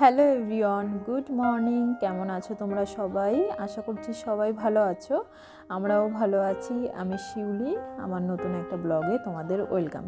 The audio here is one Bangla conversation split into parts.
Hello everyone, good morning. কেমন আছো তোমরা সবাই? আশা করছি সবাই ভালো আছো। আমরাও ভালো আছি। আমি শিউলি, আমার নতুন একটা ব্লগে তোমাদের ওয়েলকাম।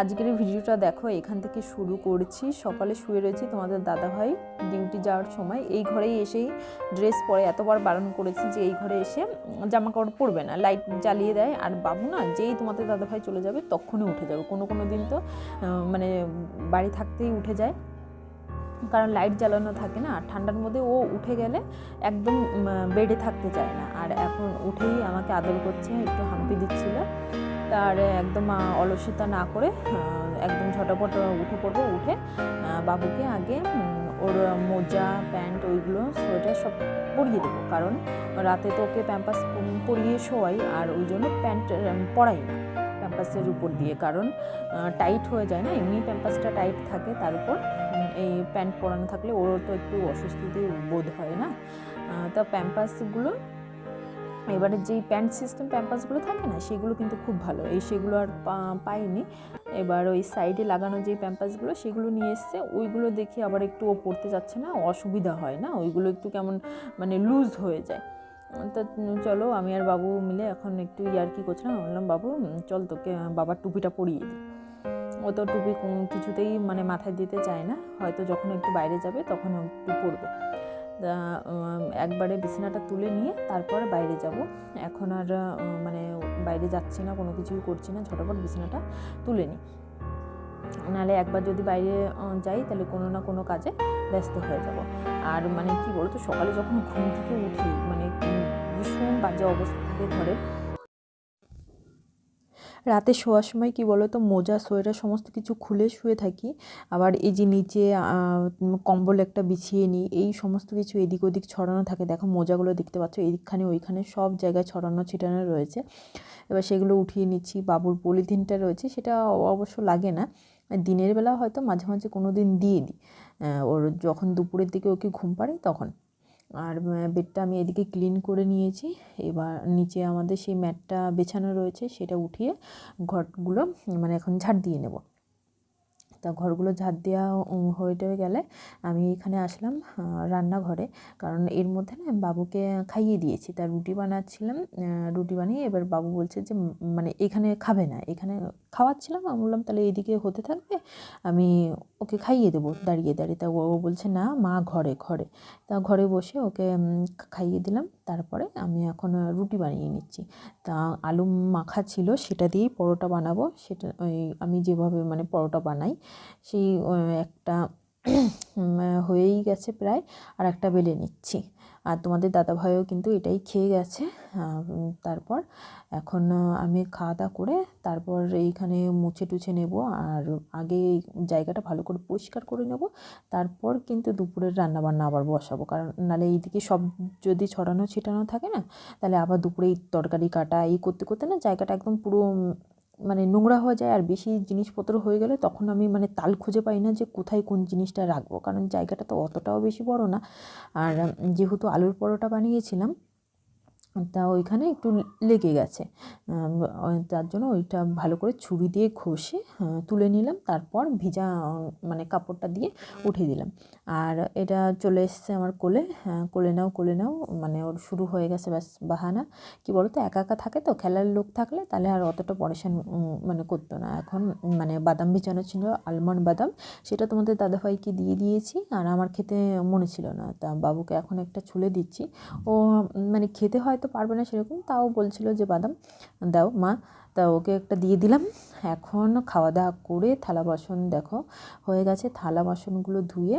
আজকের ভিডিওটা দেখো, এখান থেকে শুরু করছি। সকালে শুয়ে রয়েছি তোমাদের দাদাভাই ডিউটি যাওয়ার সময়। এই ঘরেই এসেই ড্রেস পরে এতবার বারণ করেছি যে এই ঘরে এসে জামা কাপড় পরবে না লাইট জ্বালিয়ে দেয়। আর বাবু না, যেই তোমাদের দাদাভাই চলে যাবে, তখনই উঠে যাবে। কোনো কোনো দিন তো মানে বাড়ি থাকতেই উঠে যায়। কারণ লাইট জ্বালানো থাকে না ঠান্ডার মধ্যে ও উঠে গেলে একদম বেডে থাকতে চায় না। আর এখন উঠেই আমাকে আদর করছে, একটু হাম্পি দিচ্ছিল। তার একদম অলসতা না করে একদম ঝটাপট উঠে পড়ব, উঠে বাবুকে আগে ওর মোজা, প্যান্ট, ওইগুলো, সোয়েটার সব পরিয়ে দেবো। কারণ রাতে তো ওকে প্যাম্পাস পরিয়ে শোয়াই, আর ওই জন্য প্যান্ট পরাই না। প্যাম্পাসের উপর দিয়ে, কারণ টাইট হয়ে যায় না, এমনি প্যাম্পাসটা টাইট থাকে, তার উপর এই প্যান্ট পরানো থাকলে ওরও তো একটু অস্বস্তিতে বোধ হয় না। তা প্যাম্পাসগুলো এবারে যেই প্যান্ট সিস্টেম প্যাম্পাসগুলো থাকে না, সেগুলো কিন্তু খুব ভালো, এই সেগুলো আর পাইনি। এবার ওই সাইডে লাগানো যেই প্যাম্পাসগুলো সেগুলো নিয়ে এসছে, ওইগুলো দেখে আবার একটু ও পড়তে যাচ্ছে না, অসুবিধা হয় না, ওইগুলো একটু কেমন মানে লুজ হয়ে যায়। তা, চলো, আমি আর বাবু মিলে এখন একটু ইয়ার্কি করছিলাম বললাম, বাবু চল তোকে বাবার টুপিটা পরিয়ে দিই। ও তো টুপি কিছুতেই মানে মাথায় দিতে চায় না। হয়তো যখন একটু বাইরে যাবে, তখন একটু পরবে। একবারে বিছানাটা তুলে নিয়ে তারপরে বাইরে যাব। এখন আর মানে বাইরে যাচ্ছি না, কোনো কিছুই করছি না, ঝটাপট বিছানাটা তুলে নিই। নাহলে একবার যদি বাইরে যাই, তাহলে কোনো না কোনো কাজে ব্যস্ত হয়ে যাব। আর মানে কি বলতো, সকালে যখন ঘুম থেকে উঠি মানে ভীষণ বাজে অবস্থা থাকে ঘরে। রাতে শোয়ার সময় কি বলো তো মোজা, সোয়েটার, সমস্ত কিছু খুলে শুয়ে থাকি। আবার এই যে নিচে কম্বল একটা বিছিয়ে নিই, এই সমস্ত কিছু এদিক ওদিক ছড়ানো থাকে। দেখো মোজাগুলো দেখতে পাচ্ছ এইখানে ওইখানে সব জায়গায় ছড়ানো, ছিটানো রয়েছে। এবার সেগুলো উঠিয়ে নিচ্ছি, বাবুর পলিথিনটা রয়েছে, সেটা অবশ্য লাগে না। দিনের বেলা হয়তো মাঝে মাঝে কোনো দিন দিয়ে দিই। ওর যখন দুপুরের দিকে ওকে ঘুম পাড়ে তখন। আর বেডটা আমি এদিকে ক্লিন করে নিয়েছি। এবার নিচে আমাদের সেই ম্যাটটা বেছানো রয়েছে, সেটা উঠিয়ে ঘরগুলো মানে এখন ঝাড় দিয়ে নেব। তা ঘরগুলো ঝাড় দেওয়া হয়ে টয়ে গেলে আমি এখানে আসলাম রান্নাঘরে। কারণ এর মধ্যে না বাবুকে খাইয়ে দিয়েছি। তার রুটি বানাচ্ছিলাম রুটি বানিয়ে এবার বাবু বলছে যে মানে এখানে খাবে না, এখানে খাওয়াচ্ছিলাম। আমি বললাম, তাহলে এদিকে হতে থাকবে, আমি ওকে খাইয়ে দেবো, দাঁড়িয়ে দাঁড়িয়ে। তা ও বলছে, না, মা ঘরে ঘরে। তা ঘরে বসে ওকে খাইয়ে দিলাম। তারপরে আমি এখন রুটি বানিয়ে নিচ্ছি। তা আলু মাখা ছিল, সেটা দিয়েই পরোটা বানাবো। সেটা, ওই, আমি যেভাবে মানে পরোটা বানাই, সেই একটা হয়েই গেছে প্রায়। আর একটা বেলে নিচ্ছি। আর তোমাদের দাদাভাইও কিন্তু এটাই খেয়ে গেছে। তারপর এখন আমি খাওয়া দাওয়া করে তারপর এইখানে মুছে টুছে নেব আর আগে জায়গাটা ভালো করে পরিষ্কার করে নেব। তারপর কিন্তু দুপুরের রান্না বান্না আবার বসাবো। কারণ নাহলে এইদিকে সব যদি ছড়ানো ছিটানো থাকে না, তাহলে আবার দুপুরে তরকারি কাটা, এই করতে করতে না জায়গাটা একদম পুরো মানে নোংরা হয়ে যায় আর বেশি জিনিসপত্র হয়ে গেলে তখন আমি মানে তাল খুঁজে পাই না যে কোথায় কোন জিনিসটা রাখব। কারণ জায়গাটা তো অতটাও বেশি বড় না। আর যেহেতু আলুর পরোটা বানিয়েছিলাম তা ওইখানে একটু লেগে গেছে। তার জন্য ওইটা ভালো করে ছুরি দিয়ে ঘষে তুলে নিলাম তারপর ভিজা মানে কাপড়টা দিয়ে উঠিয়ে দিলাম। আর এটা চলে এসছে আমার কোলে হ্যাঁ, কোলে নাও কোলে নাও মানে ওর শুরু হয়ে গেছে ব্যাস বাহানা। কি বলো তো একা একা থাকে তো খেলার লোক থাকলে তাহলে আর অতটা পরেশান মানে করতো না। এখন মানে বাদাম ভিজানো ছিল আলমন্ড বাদাম সেটা তোমাদের দাদাভাইকে দিয়ে দিয়েছি আর আমার খেতে মনে ছিল না। তা বাবুকে এখন একটা ছুলে দিচ্ছি। ও মানে খেতে হয়তো পারবে না সেরকম, তাও বলছিল যে, বাদাম দাও, মা। তা ওকে একটা দিয়ে দিলাম। এখন খাওয়া দাওয়া করে থালা বাসন দেখো, হয়ে গেছে। থালা বাসনগুলো ধুয়ে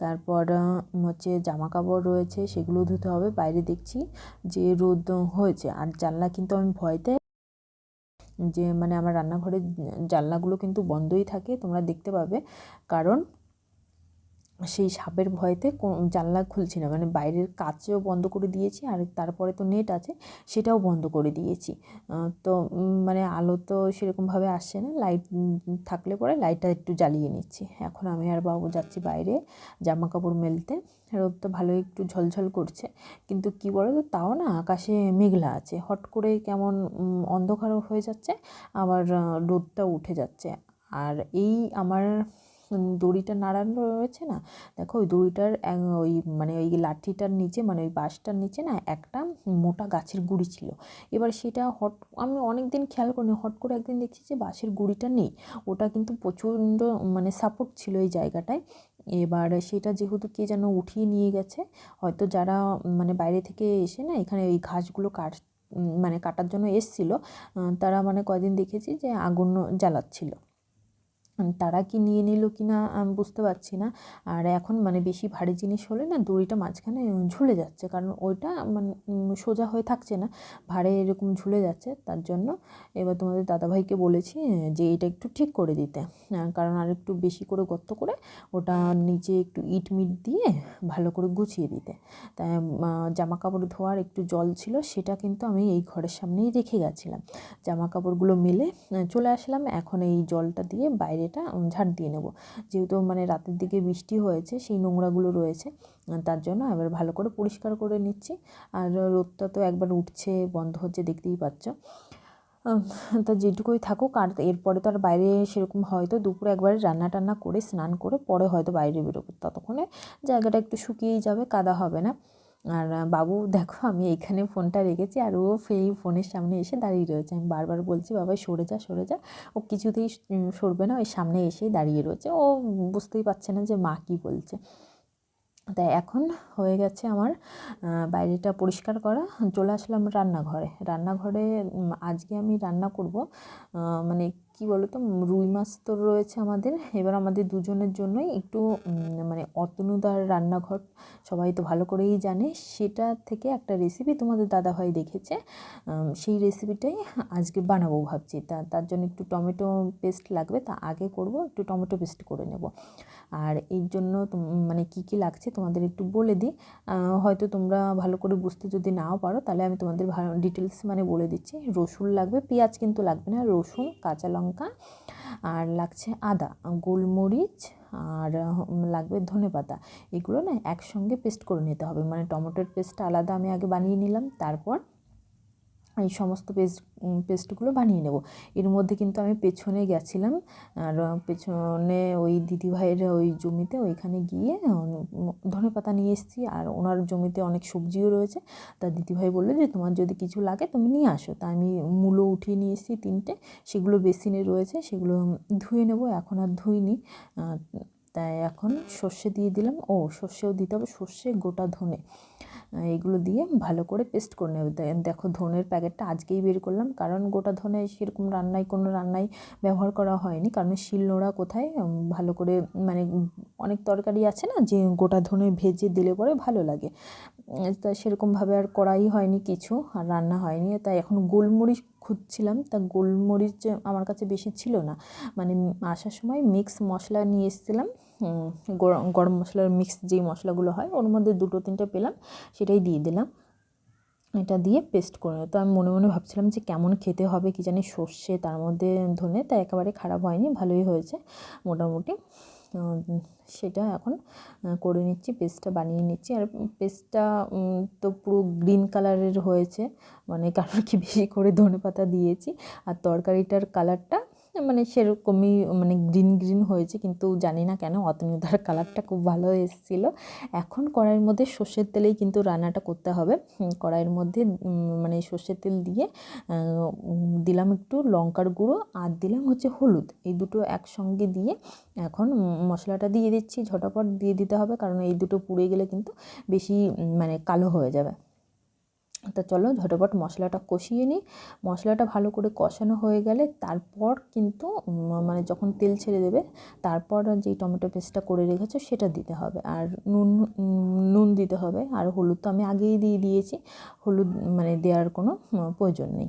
তারপর হচ্ছে জামা কাপড় রয়েছে, সেগুলো ধুতে হবে। বাইরে দেখছি যে, রোদ হয়েছে। আর জানলা কিন্তু আমি ভয়তে যে মানে আমার রান্নাঘরের জানলাগুলো কিন্তু বন্ধই থাকে, তোমরা দেখতে পাবে। কারণ সেই সাপের ভয়েতে জানলা খুলছি না। মানে বাইরের কাচও বন্ধ করে দিয়েছি আর তারপরে তো নেট আছে সেটাও বন্ধ করে দিয়েছি। তো মানে আলো তো সেরকমভাবে আসছে না। লাইট থাকলে পরে লাইটটা একটু জ্বালিয়ে নিচ্ছি। এখন আমি আর বাবু যাচ্ছি বাইরে জামা কাপড় মেলতে। রোদ তো ভালোই একটু ঝলঝল করছে। কিন্তু কি বলো তো তাও না আকাশে মেঘলা আছে। হট করে কেমন উম, অন্ধকার হয়ে যাচ্ছে আবার আহ, রোদটা উঠে যাচ্ছে। আর এই আমার দড়িটা নাড়ানো রয়েছে না? দেখো, ওই দড়িটার ওই মানে ওই লাঠিটার নিচে মানে ওই বাঁশটার নিচে না, একটা মোটা গাছের গুঁড়ি ছিল। এবার সেটা হট, আমি অনেক দিন খেয়াল করিনি, হট করে একদিন দেখছি যে বাঁশের গুঁড়িটা নেই। ওটা কিন্তু প্রচণ্ড মানে সাপোর্ট ছিল এই জায়গাটায়। এবার সেটা যেহেতু কে যেন উঠিয়ে নিয়ে গেছে, হয়তো যারা মানে বাইরে থেকে এসে না, এখানে ওই ঘাসগুলো কাট মানে কাটার জন্য এসছিল তারা মানে কয়দিন দেখেছি যে আগুন জ্বালাচ্ছিল। তারা কি নিয়ে নিল কি না আমি বুঝতে পারছি না। আর এখন মানে বেশি ভারী জিনিস হলে না দড়িটা মাঝখানে ঝুলে যাচ্ছে। কারণ ওইটা মানে সোজা হয়ে থাকছে না। ভারে এরকম ঝুলে যাচ্ছে, তার জন্য এবার তোমাদের দাদাভাইকে বলেছি যে এটা একটু ঠিক করে দিতে। কারণ আর একটু বেশি করে গর্ত করে ওটা নিচে একটু ইট মিট দিয়ে ভালো করে গুছিয়ে দিতে। তাই জামা কাপড় ধোয়ার একটু জল ছিল, সেটা কিন্তু আমি এই ঘরের সামনেই রেখে গেছিলাম। জামা কাপড়গুলো মেলে চলে আসলাম। এখন এই জলটা দিয়ে বাইরেটা উম, ঝাড় দিয়ে নেব। যেহেতু মানে রাতের দিকে বৃষ্টি হয়েছে সেই নোংরাগুলো রয়েছে তার জন্য এবার ভালো করে পরিষ্কার করে নিচ্ছি। আর রোদটা তো একবার উঠছে বন্ধ হচ্ছে দেখতেই পাচ্ছ। তা যেটুকুই থাকুক আর এরপরে তো আর বাইরে সেরকম হয়তো দুপুরে একবারে রান্না টান্না করে স্নান করে পরে হয়তো বাইরে বেরোবো। ততক্ষণে জায়গাটা একটু শুকিয়েই যাবে কাদা হবে না। আর বাবু দেখো আমি এখানে ফোনটা রেখেছি আর ও সেই ফোনের সামনে এসে দাঁড়িয়ে রয়েছে। আমি বারবার বলছি, বাবা সরে যা সরে যা। ও কিছুতেই সরবে না, ওই সামনে এসেই দাঁড়িয়ে রয়েছে। ও বুঝতেই পারছে না যে মা কী বলছে। তাই এখন হয়ে গেছে আমার বাইরেটা পরিষ্কার করা। চলে আসলাম রান্নাঘরে। রান্নাঘরে আজকে আমি রান্না করব মানে কি বলো তো রুই মাছ তো রয়েছে আমাদের। এবার আমাদের দুজনের জন্যই একটু মানে অতনুদার রান্নাঘর সবাই তো ভালো করেই জানে। সেটা থেকে একটা রেসিপি তোমাদের দাদাভাই দেখেছে। সেই রেসিপিটাই আজকে বানাবো ভাবছি। তা, তার জন্য একটু টমেটো পেস্ট লাগবে। তা, আগে করব, একটু টমেটো পেস্ট করে নেব। আর এর জন্য মানে কি কি লাগছে তোমাদের একটু বলে দিই। হয়তো তোমরা ভালো করে বুঝতে যদি নাও পারো, তাহলে আমি তোমাদের ডিটেলস মানে বলে দিচ্ছি। রসুন লাগবে, পেঁয়াজ কিন্তু লাগবে না। রসুন, কাঁচা লঙ্কা আর লাগছে আদা, গোলমরিচ আর লাগবে ধনে পাতা এগুলো না একসঙ্গে পেস্ট করে নিতে হবে। মানে টমেটোর পেস্টটা আলাদা আমি আগে বানিয়ে নিলাম, তারপর এই সমস্ত পেস্ট পেস্টগুলো বানিয়ে নেব। এর মধ্যে কিন্তু আমি পেছনে গেছিলাম, আর পেছনে ওই দিদিভাইয়ের ওই জমিতে ওইখানে গিয়ে ধনে পাতা নিয়ে এসেছি, আর ওনার জমিতে অনেক সবজিও রয়েছে। তা দিদিভাই বলল যে, তোমার যদি কিছু লাগে তুমি নিয়ে আসো। তা আমি মূলো উঠিয়ে নিয়ে এসেছি তিনটে, সেগুলো বেসিনে রয়েছে, সেগুলো ধুয়ে নেব, এখন আর ধুইনি। তাই এখন সর্ষে দিয়ে দিলাম। ও, সর্ষেও দিতে হবে, সর্ষে গোটা ধনে। এগুলো দিয়ে ভালো করে পেস্ট করে নেবে। দেখো ধনের প্যাকেটটা আজকেই বের করলাম, কারণ গোটা ধনে সেরকম রান্নায় কোনো রান্নায় ব্যবহার করা হয়নি, কারণ শিল নোড়া কোথায় ভালো করে মানে অনেক তরকারি আছে না যে গোটা ধনে ভেজে দিলে পরে ভালো লাগে। তা সেরকমভাবে আর করাই হয়নি কিছু, আর রান্না হয়নি। তাই এখন গোলমরিচ খুঁজছিলাম, তা গোলমরিচ আমার কাছে বেশি ছিল না। মানে আসার সময় মিক্স মশলা নিয়ে এসেছিলাম গরম মশলার মিক্স যেই মশলাগুলো হয়, ওর মধ্যে দুটো তিনটে পেলাম, সেটাই দিয়ে দিলাম। এটা দিয়ে পেস্ট করে তো আমি মনে মনে ভাবছিলাম যে কেমন খেতে হবে কি জানি সর্ষে, তার মধ্যে ধনে, তা একেবারে খারাপ হয়নি, ভালোই হয়েছে মোটামুটি। সেটা এখন করে নিচ্ছি, পেস্টটা বানিয়ে নিচ্ছি। আর পেস্টটা তো পুরো গ্রিন কালারের হয়েছে মানে কারণ কি বেশি করে ধনে পাতা দিয়েছি। আর তরকারিটার কালারটা মানে সেরকমই মানে গ্রিন গ্রিন হয়েছে, কিন্তু জানি না কেন অতনুদার কালারটা খুব ভালো এসেছিল। এখন কড়াইয়ের মধ্যে সর্ষের তেলেই কিন্তু রান্নাটা করতে হবে। কড়াইয়ের মধ্যে মানে সর্ষের তেল দিয়ে দিলাম একটু লঙ্কার গুঁড়ো আর দিলাম হচ্ছে হলুদ। এই দুটো একসঙ্গে দিয়ে এখন মশলাটা দিয়ে দিচ্ছি। ঝটাপট দিয়ে দিতে হবে, কারণ এই দুটো পুড়ে গেলে কিন্তু বেশি মানে কালো হয়ে যাবে। তা চলো ঝটপট মশলাটা কষিয়ে নিই। মশলাটা ভালো করে কষানো হয়ে গেলে তারপর কিন্তু মানে যখন তেল ছেড়ে দেবে, তারপর যেই টমেটো পেস্টটা করে রেখেছো সেটা দিতে হবে। আর নুন নুন দিতে হবে। আর হলুদ তো আমি আগেই দিয়ে দিয়েছি। হলুদ মানে দেওয়ার কোনো প্রয়োজন নেই।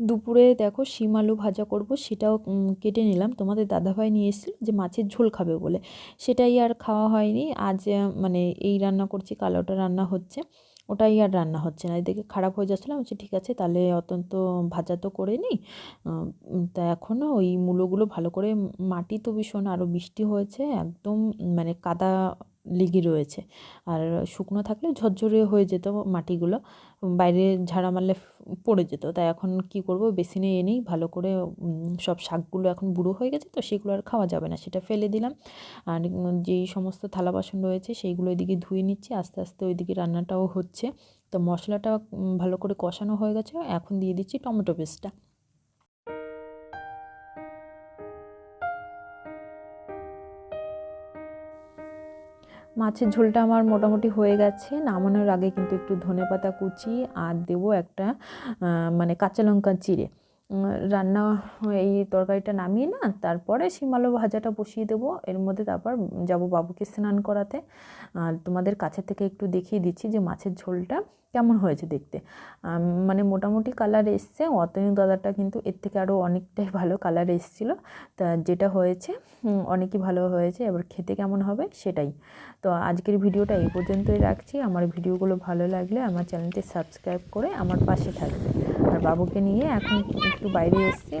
দুপুরে দেখো শিম আলু ভাজা করব, সেটাও কেটে নিলাম। তোমাদের দাদাভাই নিয়ে এসেছিল যে মাছের ঝোল খাবে বলে। সেটাই আর খাওয়া হয়নি। আজ মানে এই রান্না করছি কালোটা রান্না হচ্ছে। ওটাই আর রান্না হচ্ছে না। এদিকে খারাপ হয়ে যাচ্ছিল, আমি ঠিক আছে, তাহলে অত্যন্ত ভাজা তো করে নিই তা এখনও ওই মূলোগুলো ভালো করে, মাটি তো ভীষণ আরও বৃষ্টি হয়েছে, একদম মানে কাদা লেগে রয়েছে। আর শুকনো থাকলে ঝরঝরে হয়ে যেত মাটিগুলো। বাইরে ঝাড়া মারলে পড়ে যেত। তাই এখন কি করব? বেসিনে এনেই ভালো করে সব শাকগুলো এখন বুড়ো হয়ে গেছে তো সেগুলো আর খাওয়া যাবে না। সেটা ফেলে দিলাম। আর যেই সমস্ত থালা বাসন রয়েছে সেইগুলো ওইদিকে ধুয়ে নিচ্ছি। আস্তে আস্তে ওইদিকে রান্নাটাও হচ্ছে। তো মশলাটা ভালো করে কষানো হয়ে গেছে। এখন দিয়ে দিচ্ছি টমেটো পেস্টটা। মাছের ঝোলটা আমার মোটামুটি হয়ে গেছে। নামানোর আগে কিন্তু একটু ধনে পাতা কুচি আর দেবো একটা মানে কাঁচা লঙ্কা চিড়ে রান্না এই তরকারিটা নামিয়ে না, তারপরে শিমালো ভাজাটা বসিয়ে দেবো। এর মধ্যে তারপর যাব বাবুকে স্নান করাতে। আর তোমাদের কাছে থেকে একটু দেখিয়ে দিচ্ছি যে মাছের ঝোলটা কেমন হয়েছে দেখতে। মানে মোটামুটি কালার এসছে। অতনু দাদাটা কিন্তু এর থেকে আরও অনেকটাই ভালো কালার এসেছিল। তা যেটা হয়েছে অনেকই ভালো হয়েছে। এবার খেতে কেমন হবে সেটাই। তো আজকের ভিডিওটা এই পর্যন্তই রাখছি। আমার ভিডিওগুলো ভালো লাগলে আমার চ্যানেলটি সাবস্ক্রাইব করে আমার পাশে থাকবে। আর বাবুকে নিয়ে এখন একটু বাইরে এসছি।